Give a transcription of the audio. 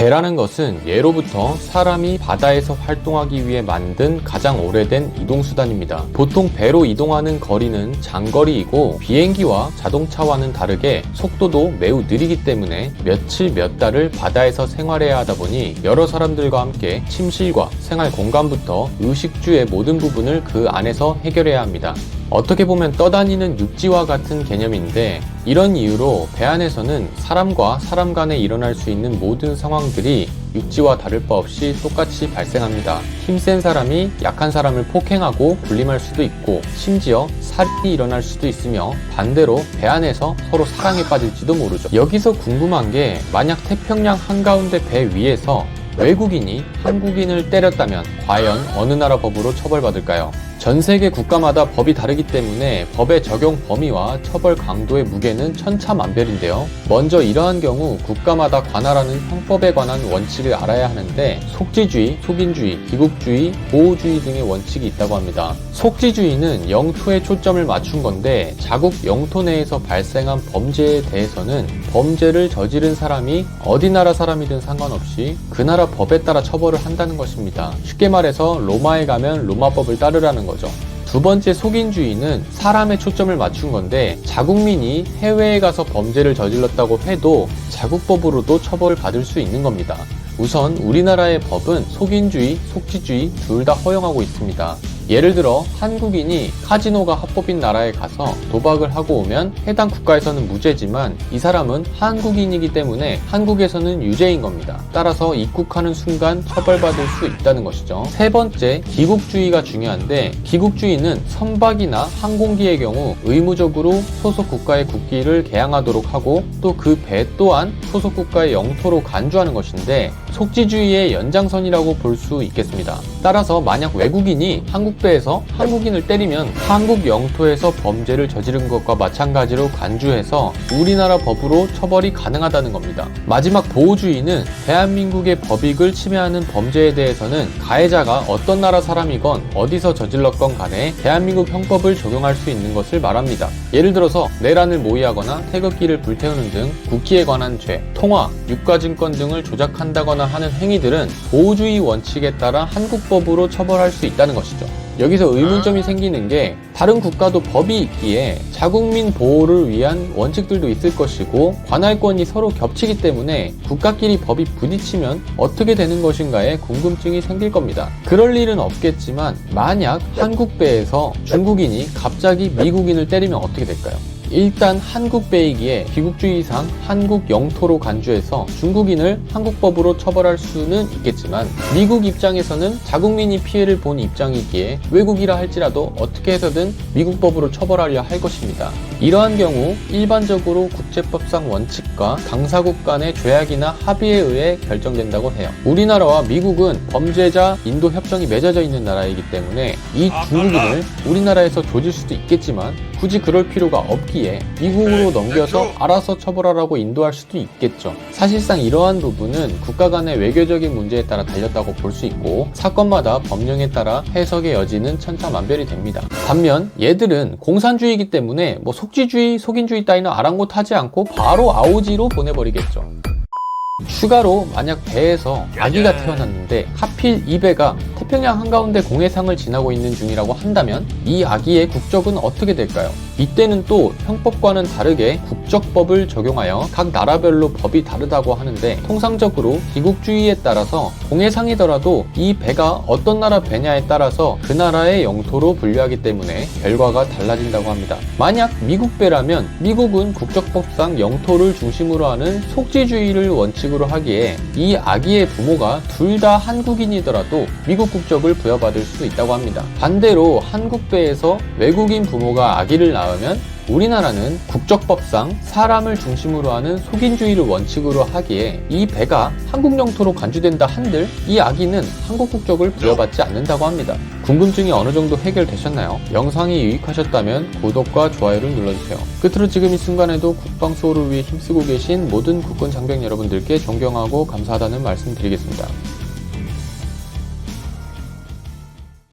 배라는 것은 예로부터 사람이 바다에서 활동하기 위해 만든 가장 오래된 이동수단입니다. 보통 배로 이동하는 거리는 장거리이고 비행기와 자동차와는 다르게 속도도 매우 느리기 때문에 며칠 몇 달을 바다에서 생활해야 하다 보니 여러 사람들과 함께 침실과 생활 공간부터 의식주의 모든 부분을 그 안에서 해결해야 합니다. 어떻게 보면 떠다니는 육지와 같은 개념인데 이런 이유로 배 안에서는 사람과 사람 간에 일어날 수 있는 모든 상황들이 육지와 다를 바 없이 똑같이 발생합니다. 힘센 사람이 약한 사람을 폭행하고 불림할 수도 있고 심지어 살인이 일어날 수도 있으며 반대로 배 안에서 서로 사랑에 빠질지도 모르죠. 여기서 궁금한 게 만약 태평양 한가운데 배 위에서 외국인이 한국인을 때렸다면 과연 어느 나라 법으로 처벌받을까요? 전 세계 국가마다 법이 다르기 때문에 법의 적용 범위와 처벌 강도의 무게는 천차만별인데요. 먼저 이러한 경우 국가마다 관할하는 형법에 관한 원칙을 알아야 하는데 속지주의, 속인주의, 기국주의, 보호주의 등의 원칙이 있다고 합니다. 속지주의는 영토에 초점을 맞춘 건데 자국 영토 내에서 발생한 범죄에 대해서는 범죄를 저지른 사람이 어디 나라 사람이든 상관없이 그 나라 법에 따라 처벌을 한다는 것입니다. 쉽게 말해서 로마에 가면 로마법을 따르라는 거죠. 두 번째 속인주의는 사람의 초점을 맞춘 건데 자국민이 해외에 가서 범죄를 저질렀다고 해도 자국법으로도 처벌을 받을 수 있는 겁니다. 우선 우리나라의 법은 속인주의, 속지주의 둘 다 허용하고 있습니다. 예를 들어 한국인이 카지노가 합법인 나라에 가서 도박을 하고 오면 해당 국가에서는 무죄지만 이 사람은 한국인이기 때문에 한국에서는 유죄인 겁니다. 따라서 입국하는 순간 처벌받을 수 있다는 것이죠. 세 번째, 기국주의가 중요한데 기국주의는 선박이나 항공기의 경우 의무적으로 소속 국가의 국기를 개항하도록 하고 또 그 배 또한 소속 국가의 영토로 간주하는 것인데 속지주의의 연장선이라고 볼 수 있겠습니다. 따라서 만약 외국인이 한국 배에서 한국인을 때리면 한국 영토에서 범죄를 저지른 것과 마찬가지로 간주해서 우리나라 법으로 처벌이 가능하다는 겁니다. 마지막 보호주의는 대한민국의 법익을 침해하는 범죄에 대해서는 가해자가 어떤 나라 사람이건 어디서 저질렀건 간에 대한민국 형법을 적용할 수 있는 것을 말합니다. 예를 들어서 내란을 모의하거나 태극기를 불태우는 등 국기에 관한 죄, 통화, 유가증권 등을 조작한다거나 하는 행위들은 보호주의 원칙에 따라 한국법으로 처벌할 수 있다는 것이죠. 여기서 의문점이 생기는 게 다른 국가도 법이 있기에 자국민 보호를 위한 원칙들도 있을 것이고 관할권이 서로 겹치기 때문에 국가끼리 법이 부딪히면 어떻게 되는 것인가에 궁금증이 생길 겁니다. 그럴 일은 없겠지만 만약 한국 배에서 중국인이 갑자기 미국인을 때리면 어떻게 될까요? 일단 한국 배이기에 귀국주의상 한국 영토로 간주해서 중국인을 한국법으로 처벌할 수는 있겠지만 미국 입장에서는 자국민이 피해를 본 입장이기에 외국이라 할지라도 어떻게 해서든 미국법으로 처벌하려 할 것입니다. 이러한 경우 일반적으로 국제법상 원칙과 당사국 간의 조약이나 합의에 의해 결정된다고 해요. 우리나라와 미국은 범죄자 인도 협정이 맺어져 있는 나라이기 때문에 이 중국인을 우리나라에서 조질 수도 있겠지만 굳이 그럴 필요가 없기에 미국으로 넘겨서 알아서 처벌하라고 인도할 수도 있겠죠. 사실상 이러한 부분은 국가 간의 외교적인 문제에 따라 달렸다고 볼 수 있고 사건마다 법령에 따라 해석의 여지는 천차만별이 됩니다. 반면 얘들은 공산주의이기 때문에 뭐 속지주의, 속인주의 따위는 아랑곳하지 않고 바로 아오지로 보내버리겠죠. 추가로 만약 배에서 아기가 태어났는데 하필 이 배가 태평양 한가운데 공해상을 지나고 있는 중이라고 한다면 이 아기의 국적은 어떻게 될까요? 이때는 또 형법과는 다르게 국적법을 적용하여 각 나라별로 법이 다르다고 하는데 통상적으로 기국주의에 따라서 공해상이더라도 이 배가 어떤 나라 배냐에 따라서 그 나라의 영토로 분류하기 때문에 결과가 달라진다고 합니다. 만약 미국 배라면 미국은 국적법상 영토를 중심으로 하는 속지주의를 원칙으로 하기에 이 아기의 부모가 둘 다 한국인이더라도 미국 국적을 부여받을 수 있다고 합니다. 반대로 한국 배에서 외국인 부모가 아기를 낳으면 우리나라는 국적법상 사람을 중심으로 하는 속인주의를 원칙으로 하기에 이 배가 한국 영토로 간주된다 한들 이 아기는 한국 국적을 부여받지 않는다고 합니다. 궁금증이 어느 정도 해결되셨나요? 영상이 유익하셨다면 구독과 좋아요를 눌러주세요. 끝으로 지금 이 순간에도 국방 수호를 위해 힘쓰고 계신 모든 국군 장병 여러분들께 존경하고 감사하다는 말씀 드리겠습니다.